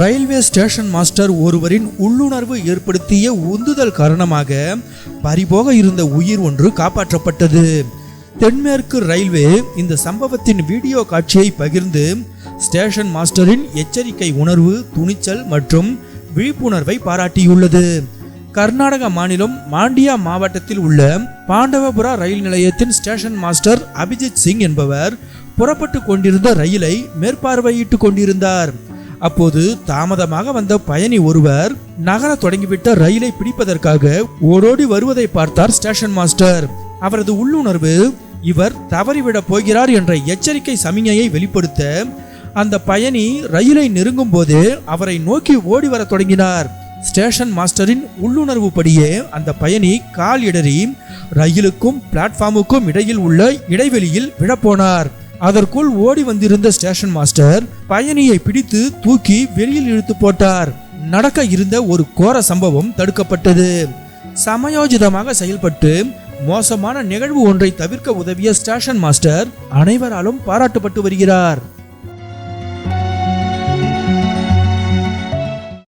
Railway station master ஒருவரின் உள்ளுணர்வு ஏற்படுத்திய உந்துதல் காரணமாக பறிபோக இருந்த உயிர் ஒன்று காப்பாற்றப்பட்டது. தென்மேற்கு ரயில்வே இந்த சம்பவத்தின் வீடியோ காட்சியை பகிர்ந்து ஸ்டேஷன் மாஸ்டரின் எச்சரிக்கை உணர்வு துணிச்சல் மற்றும் விழிப்புணர்வை பாராட்டியுள்ளது. கர்நாடக மாநிலம் மாண்டியா மாவட்டத்தில் உள்ள பாண்டவபுரா ரயில் நிலையத்தின் ஸ்டேஷன் மாஸ்டர் அபிஜித் சிங் என்பவர் புறப்பட்டு கொண்டிருந்த ரயிலை மேற்பார்வையிட்டு கொண்டிருந்தார். அப்போது தாமதமாக வந்த பயணி ஒருவர் நகர தொடங்கிவிட்ட ரயிலை பிடிப்பதற்காக ஓடோடி வருவதை பார்த்தார் ஸ்டேஷன் மாஸ்டர். அவரது உள்ளுணர்வு இவர் தவறிவிடப் போகிறார் என்ற எச்சரிக்கை சமிஞையை வெளிப்படுத்த அந்த பயணி ரயிலை நெருங்கும் போது அவரை நோக்கி ஓடி வர தொடங்கினார். ஸ்டேஷன் மாஸ்டரின் உள்ளுணர்வு படியே அந்த பயணி கால் இடறி ரயிலுக்கும் பிளாட்ஃபார்முக்கும் இடையில் உள்ள இடைவெளியில் விழப்போனார். அதற்குள் ஓடி வந்திருந்த ஸ்டேஷன் மாஸ்டர் பயணியை பிடித்து தூக்கி வெளியில் இழுத்து போட்டார். நடக்க இருந்த ஒரு கோர சம்பவம் தடுக்கப்பட்டது. சமயோஜிதமாக செயல்பட்டு மோசமான நிகழ்வு ஒன்றை தவிர்க்க உதவிய ஸ்டேஷன் மாஸ்டர் அனைவராலும் பாராட்டப்பட்டு வருகிறார்.